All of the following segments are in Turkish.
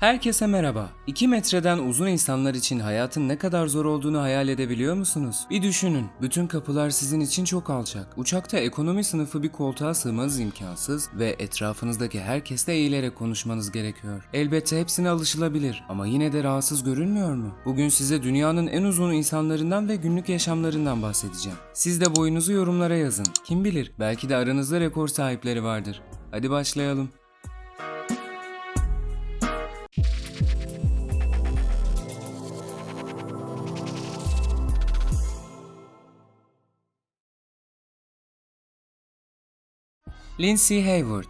Herkese merhaba. 2 metreden uzun insanlar için hayatın ne kadar zor olduğunu hayal edebiliyor musunuz? Bir düşünün. Bütün kapılar sizin için çok alçak. Uçakta ekonomi sınıfı bir koltuğa sığmanız imkansız ve etrafınızdaki herkesle eğilerek konuşmanız gerekiyor. Elbette hepsine alışılabilir ama yine de rahatsız görünmüyor mu? Bugün size dünyanın en uzun insanlarından ve günlük yaşamlarından bahsedeceğim. Siz de boyunuzu yorumlara yazın. Kim bilir belki de aranızda rekor sahipleri vardır. Hadi başlayalım. Lindsay Hayward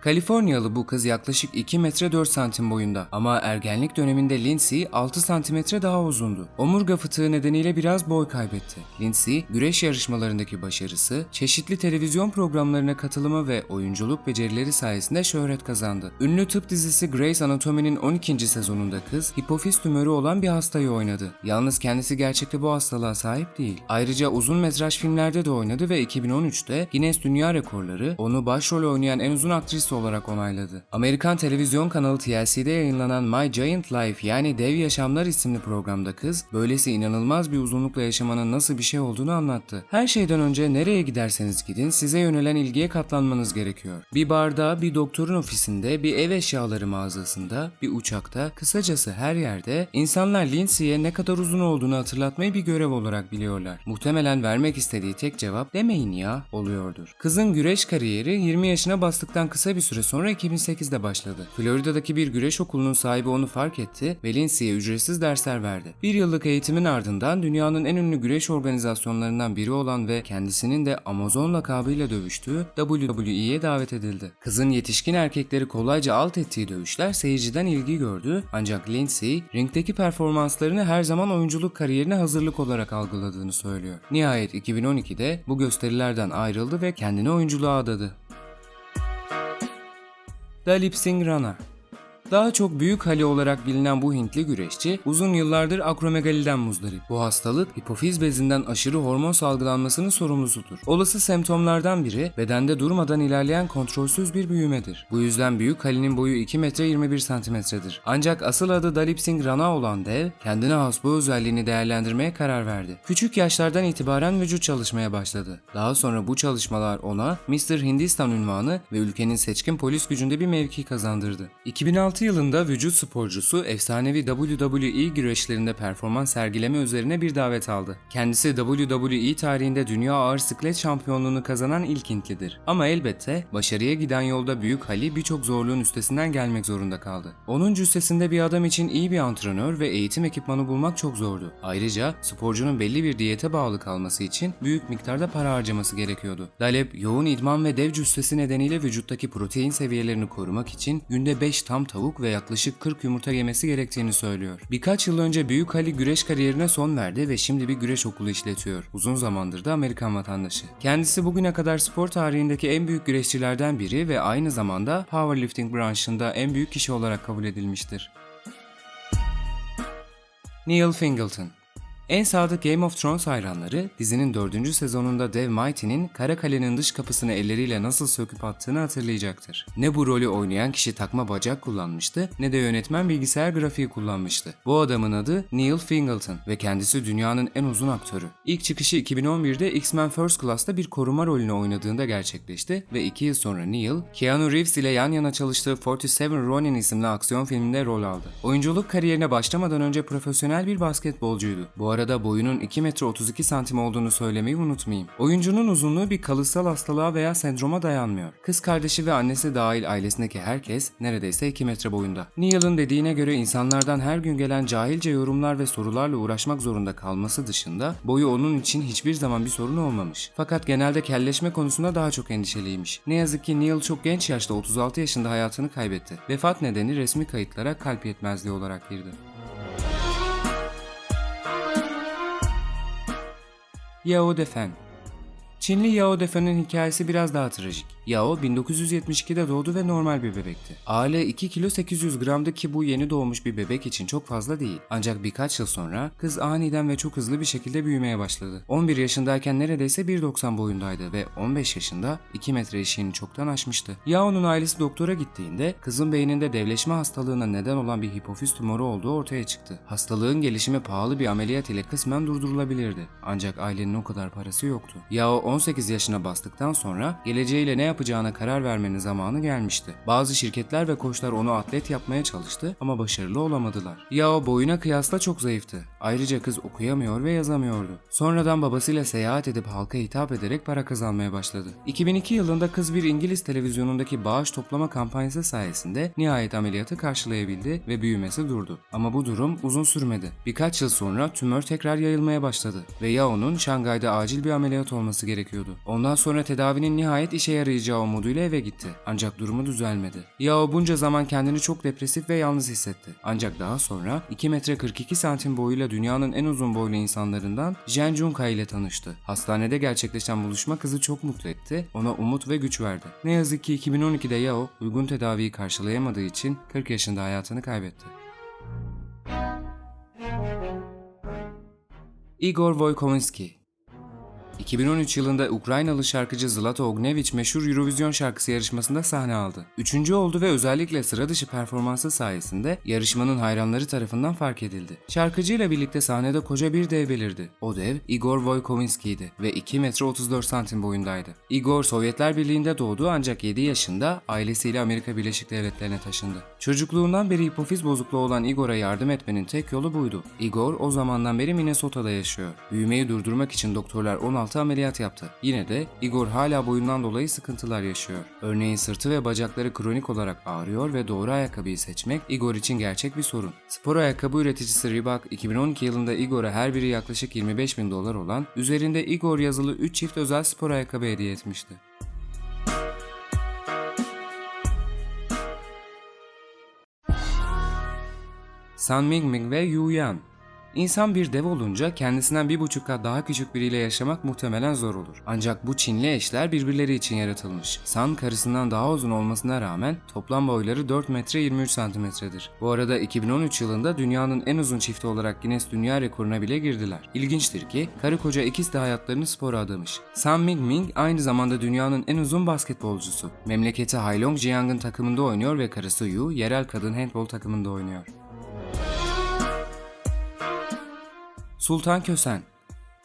Kaliforniyalı bu kız yaklaşık 2 metre 4 santim boyunda ama ergenlik döneminde Lindsay 6 santimetre daha uzundu. Omurga fıtığı nedeniyle biraz boy kaybetti. Lindsay, güreş yarışmalarındaki başarısı, çeşitli televizyon programlarına katılımı ve oyunculuk becerileri sayesinde şöhret kazandı. Ünlü tıp dizisi Grey's Anatomy'nin 12. sezonunda kız, hipofiz tümörü olan bir hastayı oynadı. Yalnız kendisi gerçekte bu hastalığa sahip değil. Ayrıca uzun metraj filmlerde de oynadı ve 2013'te Guinness Dünya Rekorları onu başrol oynayan en uzun aktris olarak onayladı. Amerikan televizyon kanalı TLC'de yayınlanan My Giant Life yani Dev Yaşamlar isimli programda kız, böylesi inanılmaz bir uzunlukla yaşamanın nasıl bir şey olduğunu anlattı. Her şeyden önce nereye giderseniz gidin size yönelen ilgiye katlanmanız gerekiyor. Bir barda, bir doktorun ofisinde, bir ev eşyaları mağazasında, bir uçakta, kısacası her yerde insanlar Lindsay'e ne kadar uzun olduğunu hatırlatmayı bir görev olarak biliyorlar. Muhtemelen vermek istediği tek cevap demeyin ya oluyordur. Kızın güreş kariyeri 20 yaşına bastıktan kısa bir süre sonra 2008'de başladı. Florida'daki bir güreş okulunun sahibi onu fark etti ve Lindsay'e ücretsiz dersler verdi. Bir yıllık eğitimin ardından dünyanın en ünlü güreş organizasyonlarından biri olan ve kendisinin de Amazon lakabıyla dövüştüğü WWE'ye davet edildi. Kızın yetişkin erkekleri kolayca alt ettiği dövüşler seyirciden ilgi gördü ancak Lindsay ringdeki performanslarını her zaman oyunculuk kariyerine hazırlık olarak algıladığını söylüyor. Nihayet 2012'de bu gösterilerden ayrıldı ve kendini oyunculuğa adadı. Dalip Singh Rana daha çok büyük hali olarak bilinen bu Hintli güreşçi uzun yıllardır akromegaliden muzdarip. Bu hastalık hipofiz bezinden aşırı hormon salgılanmasının sorumlusudur. Olası semptomlardan biri bedende durmadan ilerleyen kontrolsüz bir büyümedir. Bu yüzden büyük halinin boyu 2 metre 21 santimetredir. Ancak asıl adı Dalip Singh Rana olan dev kendine has bu özelliğini değerlendirmeye karar verdi. Küçük yaşlardan itibaren vücut çalışmaya başladı. Daha sonra bu çalışmalar ona Mr. Hindistan ünvanı ve ülkenin seçkin polis gücünde bir mevki kazandırdı. 2006 yılında vücut sporcusu efsanevi WWE güreşlerinde performans sergileme üzerine bir davet aldı. Kendisi WWE tarihinde dünya ağır siklet şampiyonluğunu kazanan ilk Hintlidir. Ama elbette başarıya giden yolda Büyük Hali birçok zorluğun üstesinden gelmek zorunda kaldı. Onun cüssesinde bir adam için iyi bir antrenör ve eğitim ekipmanı bulmak çok zordu. Ayrıca sporcunun belli bir diyete bağlı kalması için büyük miktarda para harcaması gerekiyordu. Dalep yoğun idman ve dev cüssesi nedeniyle vücuttaki protein seviyelerini korumak için günde 5 tam tavuk ve yaklaşık 40 yumurta yemesi gerektiğini söylüyor. Birkaç yıl önce Büyük Ali güreş kariyerine son verdi ve şimdi bir güreş okulu işletiyor. Uzun zamandır da Amerikan vatandaşı. Kendisi bugüne kadar spor tarihindeki en büyük güreşçilerden biri ve aynı zamanda powerlifting branşında en büyük kişi olarak kabul edilmiştir. Neil Fingleton en sadık Game of Thrones hayranları dizinin 4. sezonunda Dev Mighty'nin kara kalenin dış kapısını elleriyle nasıl söküp attığını hatırlayacaktır. Ne bu rolü oynayan kişi takma bacak kullanmıştı ne de yönetmen bilgisayar grafiği kullanmıştı. Bu adamın adı Neil Fingleton ve kendisi dünyanın en uzun aktörü. İlk çıkışı 2011'de X-Men First Class'ta bir koruma rolünü oynadığında gerçekleşti ve 2 yıl sonra Neil, Keanu Reeves ile yan yana çalıştığı 47 Ronin isimli aksiyon filminde rol aldı. Oyunculuk kariyerine başlamadan önce profesyonel bir basketbolcuydu. Bu arada boyunun 2 metre 32 santim olduğunu söylemeyi unutmayayım. Oyuncunun uzunluğu bir kalıtsal hastalığa veya sendroma dayanmıyor. Kız kardeşi ve annesi dahil ailesindeki herkes neredeyse 2 metre boyunda. Neil'ın dediğine göre insanlardan her gün gelen cahilce yorumlar ve sorularla uğraşmak zorunda kalması dışında boyu onun için hiçbir zaman bir sorun olmamış. Fakat genelde kelleşme konusunda daha çok endişeliymiş. Ne yazık ki Neil çok genç yaşta 36 yaşında hayatını kaybetti. Vefat nedeni resmi kayıtlara kalp yetmezliği olarak girdi. Yao Defen Çinli Yao Defen'in hikayesi biraz daha trajik. Yao 1972'de doğdu ve normal bir bebekti. Aile 2 kilo 800 gramdı ki bu yeni doğmuş bir bebek için çok fazla değil. Ancak birkaç yıl sonra kız aniden ve çok hızlı bir şekilde büyümeye başladı. 11 yaşındayken neredeyse 1.90 boyundaydı ve 15 yaşında 2 metre eşiğini çoktan aşmıştı. Yao'nun ailesi doktora gittiğinde kızın beyninde devleşme hastalığına neden olan bir hipofiz tümörü olduğu ortaya çıktı. Hastalığın gelişimi pahalı bir ameliyat ile kısmen durdurulabilirdi. Ancak ailenin o kadar parası yoktu. Yao 18 yaşına bastıktan sonra geleceğiyle ne yapacağına karar vermenin zamanı gelmişti. Bazı şirketler ve koçlar onu atlet yapmaya çalıştı ama başarılı olamadılar. Yao boyuna kıyasla çok zayıftı. Ayrıca kız okuyamıyor ve yazamıyordu. Sonradan babasıyla seyahat edip halka hitap ederek para kazanmaya başladı. 2002 yılında kız bir İngiliz televizyonundaki bağış toplama kampanyası sayesinde nihayet ameliyatı karşılayabildi ve büyümesi durdu. Ama bu durum uzun sürmedi. Birkaç yıl sonra tümör tekrar yayılmaya başladı ve Yao'nun Şangay'da acil bir ameliyat olması gerekiyordu. Ondan sonra tedavinin nihayet işe yarayacağı umuduyla eve gitti. Ancak durumu düzelmedi. Yao bunca zaman kendini çok depresif ve yalnız hissetti. Ancak daha sonra 2 metre 42 santim boyuyla dünyanın en uzun boylu insanlarından Jen Junkai ile tanıştı. Hastanede gerçekleşen buluşma kızı çok mutlu etti, ona umut ve güç verdi. Ne yazık ki 2012'de Yao uygun tedaviyi karşılayamadığı için 40 yaşında hayatını kaybetti. Igor Voykovinsky 2013 yılında Ukraynalı şarkıcı Zlata Ognevich meşhur Eurovision şarkısı yarışmasında sahne aldı. Üçüncü oldu ve özellikle sıra dışı performansı sayesinde yarışmanın hayranları tarafından fark edildi. Şarkıcıyla birlikte sahnede koca bir dev belirdi. O dev Igor Voykovinsky'ydi ve 2 metre 34 santim boyundaydı. Igor Sovyetler Birliği'nde doğdu ancak 7 yaşında ailesiyle Amerika Birleşik Devletleri'ne taşındı. Çocukluğundan beri hipofiz bozukluğu olan Igor'a yardım etmenin tek yolu buydu. Igor o zamandan beri Minnesota'da yaşıyor. Büyümeyi durdurmak için doktorlar 16 ameliyat yaptı. Yine de Igor hala boyundan dolayı sıkıntılar yaşıyor. Örneğin sırtı ve bacakları kronik olarak ağrıyor ve doğru ayakkabıyı seçmek Igor için gerçek bir sorun. Spor ayakkabı üreticisi Reebok 2012 yılında Igor'a her biri yaklaşık 25 bin dolar olan üzerinde Igor yazılı 3 çift özel spor ayakkabı hediye etmişti. San Mingming ve Yu Yan İnsan bir dev olunca kendisinden bir buçuk kat daha küçük biriyle yaşamak muhtemelen zor olur. Ancak bu Çinli eşler birbirleri için yaratılmış. San karısından daha uzun olmasına rağmen toplam boyları 4 metre 23 santimetredir. Bu arada 2013 yılında dünyanın en uzun çifti olarak Guinness Dünya Rekoru'na bile girdiler. İlginçtir ki karı koca ikisi de hayatlarını spora adamış. San Mingming aynı zamanda dünyanın en uzun basketbolcusu. Memleketi Heilongjiang'ın takımında oynuyor ve karısı Yu yerel kadın handbol takımında oynuyor. Sultan Kösen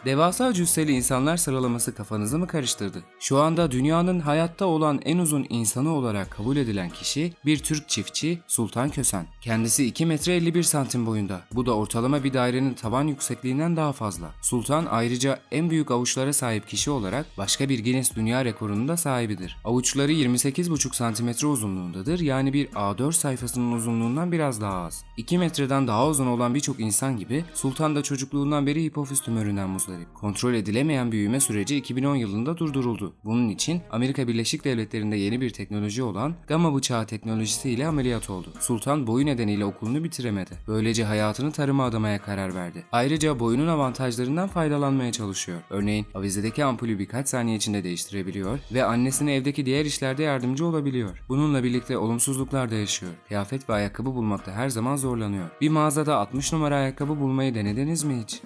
Devasa cüsseli insanlar sıralaması kafanızı mı karıştırdı? Şu anda dünyanın hayatta olan en uzun insanı olarak kabul edilen kişi bir Türk çiftçi Sultan Kösen. Kendisi 2 metre 51 santim boyunda. Bu da ortalama bir dairenin tavan yüksekliğinden daha fazla. Sultan ayrıca en büyük avuçlara sahip kişi olarak başka bir Guinness Dünya Rekoru'nun da sahibidir. Avuçları 28,5 santimetre uzunluğundadır yani bir A4 sayfasının uzunluğundan biraz daha az. 2 metreden daha uzun olan birçok insan gibi Sultan da çocukluğundan beri hipofiz tümöründen muzdarip. Kontrol edilemeyen büyüme süreci 2010 yılında durduruldu. Bunun için Amerika Birleşik Devletleri'nde yeni bir teknoloji olan gamma bıçağı teknolojisi ile ameliyat oldu. Sultan boyu nedeniyle okulunu bitiremedi. Böylece hayatını tarıma adamaya karar verdi. Ayrıca boyunun avantajlarından faydalanmaya çalışıyor. Örneğin avizedeki ampulü birkaç saniye içinde değiştirebiliyor ve annesine evdeki diğer işlerde yardımcı olabiliyor. Bununla birlikte olumsuzluklar da yaşıyor. Kıyafet ve ayakkabı bulmakta her zaman zorlanıyor. Bir mağazada 60 numara ayakkabı bulmayı denediniz mi hiç?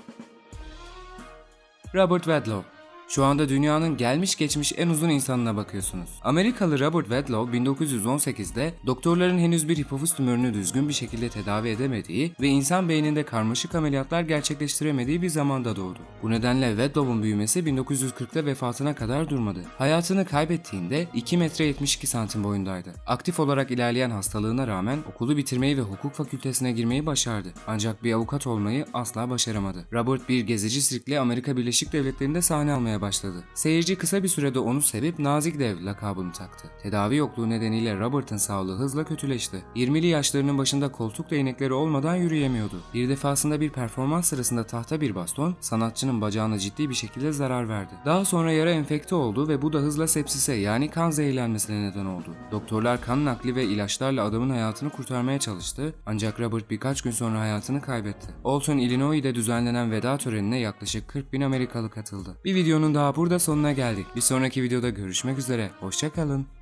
Robert Wadlow şu anda dünyanın gelmiş geçmiş en uzun insanına bakıyorsunuz. Amerikalı Robert Wadlow 1918'de doktorların henüz bir hipofiz tümörünü düzgün bir şekilde tedavi edemediği ve insan beyninde karmaşık ameliyatlar gerçekleştiremediği bir zamanda doğdu. Bu nedenle Wadlow'un büyümesi 1940'ta vefatına kadar durmadı. Hayatını kaybettiğinde 2 metre 72 santim boyundaydı. Aktif olarak ilerleyen hastalığına rağmen okulu bitirmeyi ve hukuk fakültesine girmeyi başardı. Ancak bir avukat olmayı asla başaramadı. Robert bir gezici sirkle Amerika Birleşik Devletleri'nde sahne almaya başladı. Seyirci kısa bir sürede onu sevip Nazik Dev lakabını taktı. Tedavi yokluğu nedeniyle Robert'ın sağlığı hızla kötüleşti. 20'li yaşlarının başında koltuk değnekleri olmadan yürüyemiyordu. Bir defasında bir performans sırasında tahta bir baston sanatçının bacağına ciddi bir şekilde zarar verdi. Daha sonra yara enfekte oldu ve bu da hızla sepsise yani kan zehirlenmesine neden oldu. Doktorlar kan nakli ve ilaçlarla adamın hayatını kurtarmaya çalıştı ancak Robert birkaç gün sonra hayatını kaybetti. Alton, Illinois'de düzenlenen veda törenine yaklaşık 40 bin Amerikalı katıldı. Bir videonun videonun daha burada sonuna geldik. Bir sonraki videoda görüşmek üzere. Hoşçakalın.